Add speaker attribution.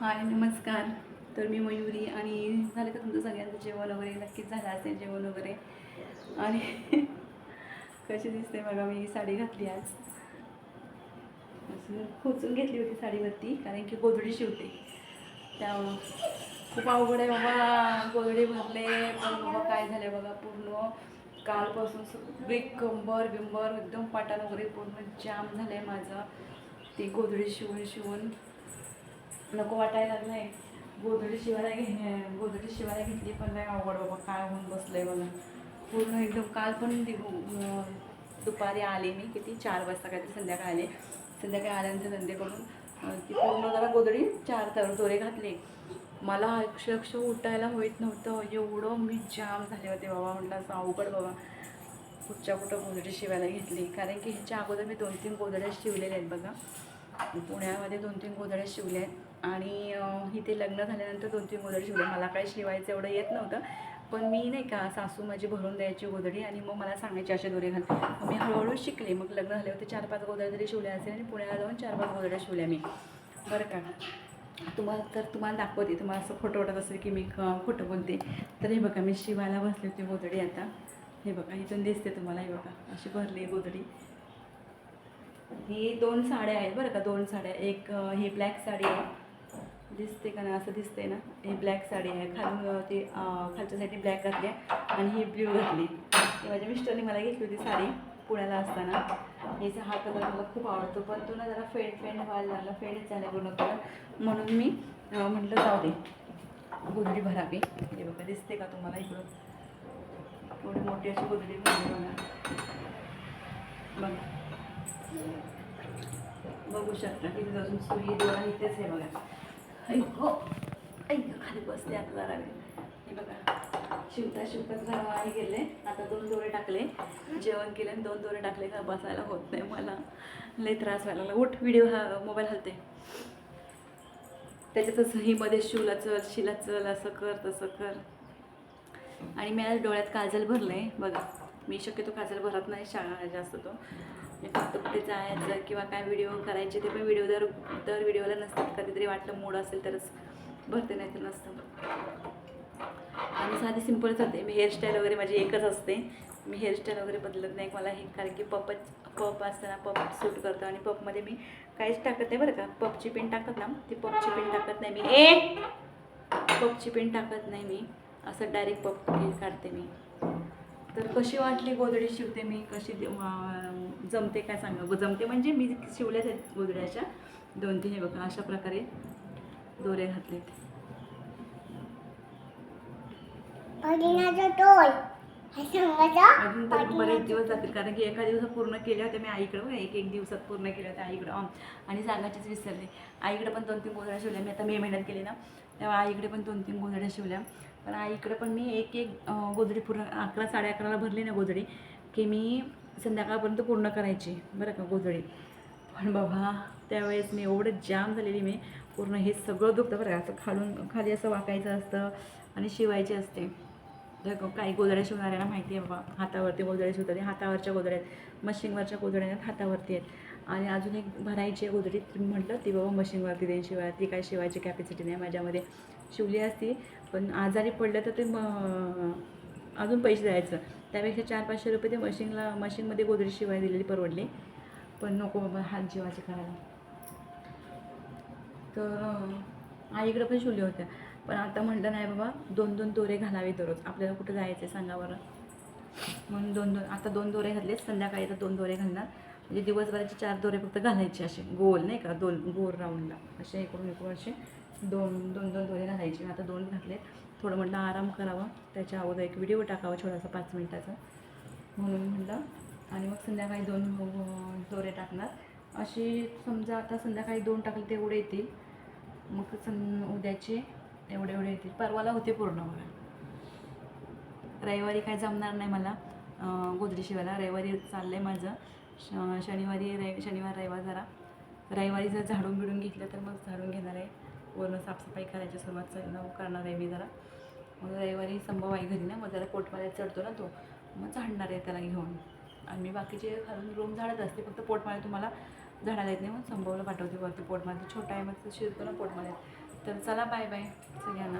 Speaker 1: हाय नमस्कार. तर मी मयुरी आणि झालं का तुमचं सगळ्यांचं जेवण वगैरे? नक्कीच झालं असेल जेवण वगैरे. आणि कशी दिसते बघा मी साडी घातली आज. असं खोचून घेतली होती साडीवरती कारण की गोधडी शिवते त्या खूप अवघड आहे बाबा. गोधडी भरले पण बाबा काय झालं बघा पूर्ण. कालपासून सगळी कंबर बिंबर एकदम पाटाण वगैरे पूर्ण जाम झालं आहे माझं. ते गोधडी शिवून शिवून. नको वाटायला लागलंय. गोधडी शिवायला घे गोधडी शिवायला घेतली पण नाही अवघड बाबा काय होऊन बसलंय मला. पूर्ण एकदम काल पण दुपारी आले मी किती? चार वाजता काहीतरी संध्याकाळ आले. संध्याकाळी आल्यानंतर धंदेकडून ती पूर्ण जरा गोधडी चार तर दोरे घातले. मला अक्षरक्ष उठायला होत नव्हतं. एवढं मी जाम झाले होते बाबा म्हटलं असं अवघड बाबा. कुठच्या कुठं गोधडी शिवायला घेतली. कारण की ह्याच्या अगोदर मी दोन तीन गोधड्या शिवलेल्या आहेत बघा. पुण्यामध्ये दोन तीन गोधड्या शिवल्या आहेत. आणि इथे लग्न झाल्यानंतर दोन तीन गोधड्या शिवल्या मला काय शिवायचं एवढं येत नव्हतं. पण मी नाही का सासू माझी भरून द्यायची गोधडी आणि मग मला सांगायची असे दोरे घाल. मग मी हळूहळू शिकले. मग लग्न झाले होते चार पाच गोधड्या तरी शिवल्या असेल आणि पुण्याला जाऊन चार पाच गोधड्या शिवल्या मी. बरं का? तुम्हाला तर तुम्हाला दाखवते. तुम्हाला असं फोटो वाटत असेल की मी खोटं बोलते. तर हे बघा मी शिवायला बसले होते गोधडी आता. हे बघा इथून दिसते तुम्हाला हे बघा. अशी भरली गोधडी ही दोन साड्या आहेत बरं का दोन साड्या. एक ही ब्लॅक साडी आहे. दिसते का ना असं दिसते ना? ही ब्लॅक साडी आहे. खालून ती खालच्यासाठी खालच्या साईडने ब्लॅक घातली आहे आणि ही ब्ल्यू घातली. ती माझ्या मिस्टरने मला घेतली होती साडी पुण्याला असताना. हिचा हा कलर मला खूप आवडतो पण तो ना जरा फेड फेड व्हायला लागला फेडच झाला पूर्ण कलर म्हणून मी म्हटलं जाऊ दे. गोधडी भरावी. हे बघा दिसते का तुम्हाला इकडून? एवढी मोठी अशी गोधडी भरली मला बघा. बघू शकता की अजून सुई दोरा इथेच आहे बघा. ऐको हो. ऐक खाली बसते आता जरा हे बघा शिवता शिवताच जरा हे गेले. आता दोन दोरे टाकले. जेवण केले आणि दोन दोरे टाकले. का बसायला होत नाही मला. लय त्रास व्हायला लागला. उठ व्हिडिओ हा मोबाईल हलते त्याच्यातच ही मध्ये शिवला चल शिला चल असं कर तसं कर. आणि मी आज डोळ्यात काजल भरलं आहे बघा मी शक्यतो काजल भरत नाही शाळा जास्त तो. फक्त कुठे जायचं किंवा काय व्हिडिओ करायचे ते पण व्हिडिओ दर दर व्हिडिओला नसतात. कधीतरी वाटलं मूड असेल तरच भरते नाही तर नसतं. आणि साधी सिम्पलच होते. मी हेअरस्टाईल वगैरे माझी एकच असते. मी हेअरस्टाईल वगैरे बदलत नाही. मला हे कारण की पपच पप असताना पप सूट करतो आणि पपमध्ये मी काहीच टाकत नाही बरं का. पपची पिन टाकत ना ती पपची पिन टाकत नाही मी. ए! पपची पिन टाकत नाही मी. असं डायरेक्ट पप काढते मी. तर कशी वाटली गोधडी शिवते मी? कशी जमते काय सांगा? जमते म्हणजे मी शिवल्याच आहेत गोधड्याच्या. दोन तीन हे बघा अशा प्रकारे दोरे घातलेत अजून तर बरेच दिवस जातील कारण की एका दिवसात पूर्ण केल्या होत्या मी आईकडं एक एक दिवसात पूर्ण केल्या होत्या आईकडं. आणि सांगायचीच विसरले. आईकडे पण दोन तीन गोधड्या शिवल्या. मी आता मे महिन्यात केले ना तेव्हा आईकडे पण दोन तीन गोधड्या शिवल्या. पण इकडे पण मी एक एक गोधडी पूर्ण अकरा साडे अकराला भरली ना गोधडी की मी संध्याकाळपर्यंत पूर्ण करायची बरं का गोधडी पण बाबा त्यावेळेस मी एवढं जाम झालेली मी पूर्ण हे सगळं दुखतं बरं असं खालून खाली असं वाकायचं असतं आणि शिवायचे असते. तर ग- काही गोधड्या शिवणाऱ्याला माहिती आहे बाबा हातावरती गोधड्या शिवतात हातावरच्या गोधड्या आहेत. मशीनवरच्या गोधड्या आहेत हातावरती आहेत. आणि अजून एक भरायची आहे गोधडी म्हटलं ती बाबा मशीनवरती देईन शिवाय ती काय शिवायची कॅपॅसिटी नाही माझ्यामध्ये. शिवली असती. पण आजारी पडलं तर ते म अजून पैसे द्यायचं. त्यापेक्षा चार पाचशे रुपये ते मशीनला मशीनमध्ये गोदरेज शिवाय दिलेली परवडली. पण नको बाबा हात जीवाचे करायला. तर आईकडं पण शिवल्या होत्या. पण आता म्हटलं नाही बाबा दोन दोन दोरे घालावे दररोज. आपल्याला कुठं जायचं सांगा बरं. म्हणून दोन दोन आता दोन दोरे घातले संध्याकाळी तर दोन दोरे घालणार. म्हणजे दिवसभराचे चार दोरे फक्त घालायचे असे. गोल नाही का? दोन गोल राऊंडला असे इकडून इकडून असे दोन दोन दोन दोरे घालायचे. आता दोन घातले थोडं म्हटलं आराम करावा. त्याच्या अगोदर एक व्हिडिओ टाकावा छोटासा पाच मिनटाचा. म्हणून म्हटलं आणि मग संध्याकाळी दोन दोरे टाकणार. अशी समजा आता संध्याकाळी दोन टाकले तेवढे येतील. मग सं उद्याचे एवढे एवढे येतील. परवाला होते पूर्ण बघा. रविवारी काय जमणार नाही मला गोदरी शिवायला. रविवारी चाललं आहे माझं. श शनिवारी रवि शनिवार रविवार जरा. रविवारी जर झाडून बिडून घेतलं तर मग झाडून घेणार आहे. वरून साफसफाई करायची सुरुवात च- करणार आहे मी जरा. मग रविवारी संभव आहे घरी ना मग जरा पोटमाळ्यात चढतो ना तो. मग झाडणार आहे त्याला घेऊन. आणि मी बाकीचे खालून रूम झाडत असते फक्त पोटमाळे तुम्हाला झाडायला येत नाही मग संभवला पाठवते वरती पोटमाळे. छोटा आहे मग शिरतो ना पोटमाळ्यात. तर चला बाय बाय सगळ्यांना.